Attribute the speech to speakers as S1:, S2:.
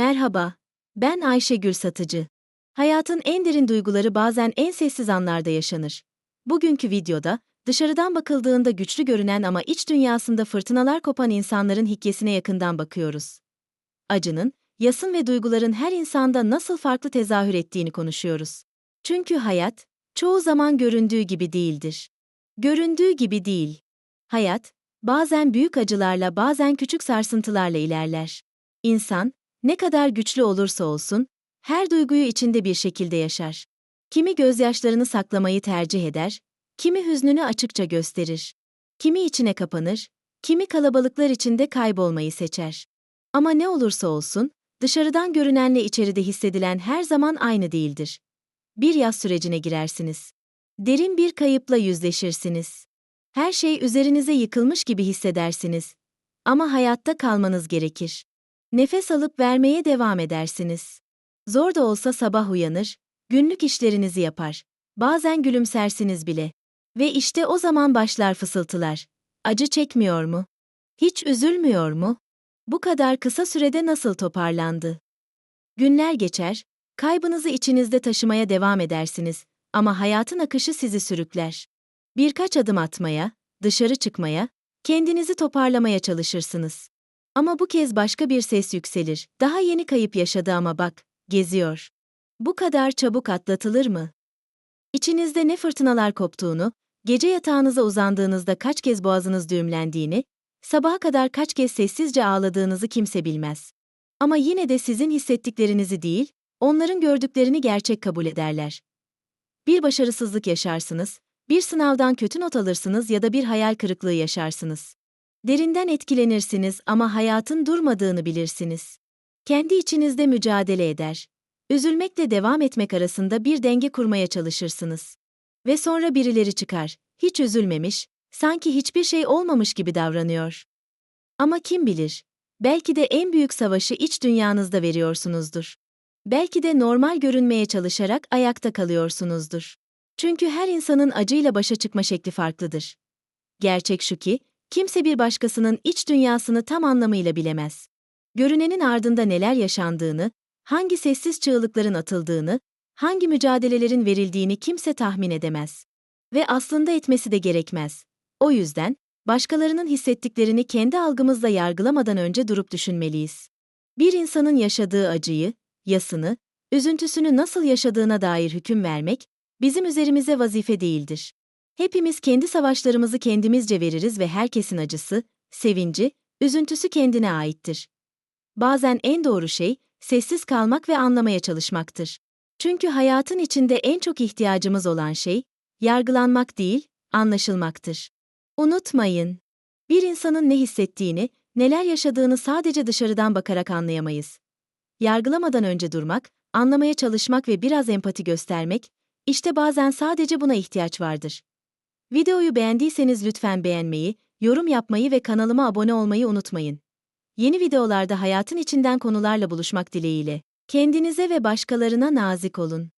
S1: Merhaba, ben Ayşegül Satıcı. Hayatın en derin duyguları bazen en sessiz anlarda yaşanır. Bugünkü videoda, dışarıdan bakıldığında güçlü görünen ama iç dünyasında fırtınalar kopan insanların hikayesine yakından bakıyoruz. Acının, yasın ve duyguların her insanda nasıl farklı tezahür ettiğini konuşuyoruz. Çünkü hayat, çoğu zaman göründüğü gibi değildir. Göründüğü gibi değil. Hayat, bazen büyük acılarla bazen küçük sarsıntılarla ilerler. İnsan, ne kadar güçlü olursa olsun, her duyguyu içinde bir şekilde yaşar. Kimi gözyaşlarını saklamayı tercih eder, kimi hüznünü açıkça gösterir. Kimi içine kapanır, kimi kalabalıklar içinde kaybolmayı seçer. Ama ne olursa olsun, dışarıdan görünenle içeride hissedilen her zaman aynı değildir. Bir yaz sürecine girersiniz. Derin bir kayıpla yüzleşirsiniz. Her şey üzerinize yıkılmış gibi hissedersiniz. Ama hayatta kalmanız gerekir. Nefes alıp vermeye devam edersiniz. Zor da olsa sabah uyanır, günlük işlerinizi yapar. Bazen gülümsersiniz bile. Ve işte o zaman başlar fısıltılar. Acı çekmiyor mu? Hiç üzülmüyor mu? Bu kadar kısa sürede nasıl toparlandı? Günler geçer, kaybınızı içinizde taşımaya devam edersiniz ama hayatın akışı sizi sürükler. Birkaç adım atmaya, dışarı çıkmaya, kendinizi toparlamaya çalışırsınız. Ama bu kez başka bir ses yükselir. Daha yeni kayıp yaşadı ama bak, geziyor. Bu kadar çabuk atlatılır mı? İçinizde ne fırtınalar koptuğunu, gece yatağınıza uzandığınızda kaç kez boğazınız düğümlendiğini, sabaha kadar kaç kez sessizce ağladığınızı kimse bilmez. Ama yine de sizin hissettiklerinizi değil, onların gördüklerini gerçek kabul ederler. Bir başarısızlık yaşarsınız, bir sınavdan kötü not alırsınız ya da bir hayal kırıklığı yaşarsınız. Derinden etkilenirsiniz ama hayatın durmadığını bilirsiniz. Kendi içinizde mücadele eder. Üzülmekle devam etmek arasında bir denge kurmaya çalışırsınız. Ve sonra birileri çıkar, hiç üzülmemiş, sanki hiçbir şey olmamış gibi davranıyor. Ama kim bilir, belki de en büyük savaşı iç dünyanızda veriyorsunuzdur. Belki de normal görünmeye çalışarak ayakta kalıyorsunuzdur. Çünkü her insanın acıyla başa çıkma şekli farklıdır. Gerçek şu ki, kimse bir başkasının iç dünyasını tam anlamıyla bilemez. Görünenin ardında neler yaşandığını, hangi sessiz çığlıkların atıldığını, hangi mücadelelerin verildiğini kimse tahmin edemez. Ve aslında etmesi de gerekmez. O yüzden, başkalarının hissettiklerini kendi algımızla yargılamadan önce durup düşünmeliyiz. Bir insanın yaşadığı acıyı, yasını, üzüntüsünü nasıl yaşadığına dair hüküm vermek, bizim üzerimize vazife değildir. Hepimiz kendi savaşlarımızı kendimizce veririz ve herkesin acısı, sevinci, üzüntüsü kendine aittir. Bazen en doğru şey, sessiz kalmak ve anlamaya çalışmaktır. Çünkü hayatın içinde en çok ihtiyacımız olan şey, yargılanmak değil, anlaşılmaktır. Unutmayın, bir insanın ne hissettiğini, neler yaşadığını sadece dışarıdan bakarak anlayamayız. Yargılamadan önce durmak, anlamaya çalışmak ve biraz empati göstermek, işte bazen sadece buna ihtiyaç vardır. Videoyu beğendiyseniz lütfen beğenmeyi, yorum yapmayı ve kanalıma abone olmayı unutmayın. Yeni videolarda hayatın içinden konularla buluşmak dileğiyle. Kendinize ve başkalarına nazik olun.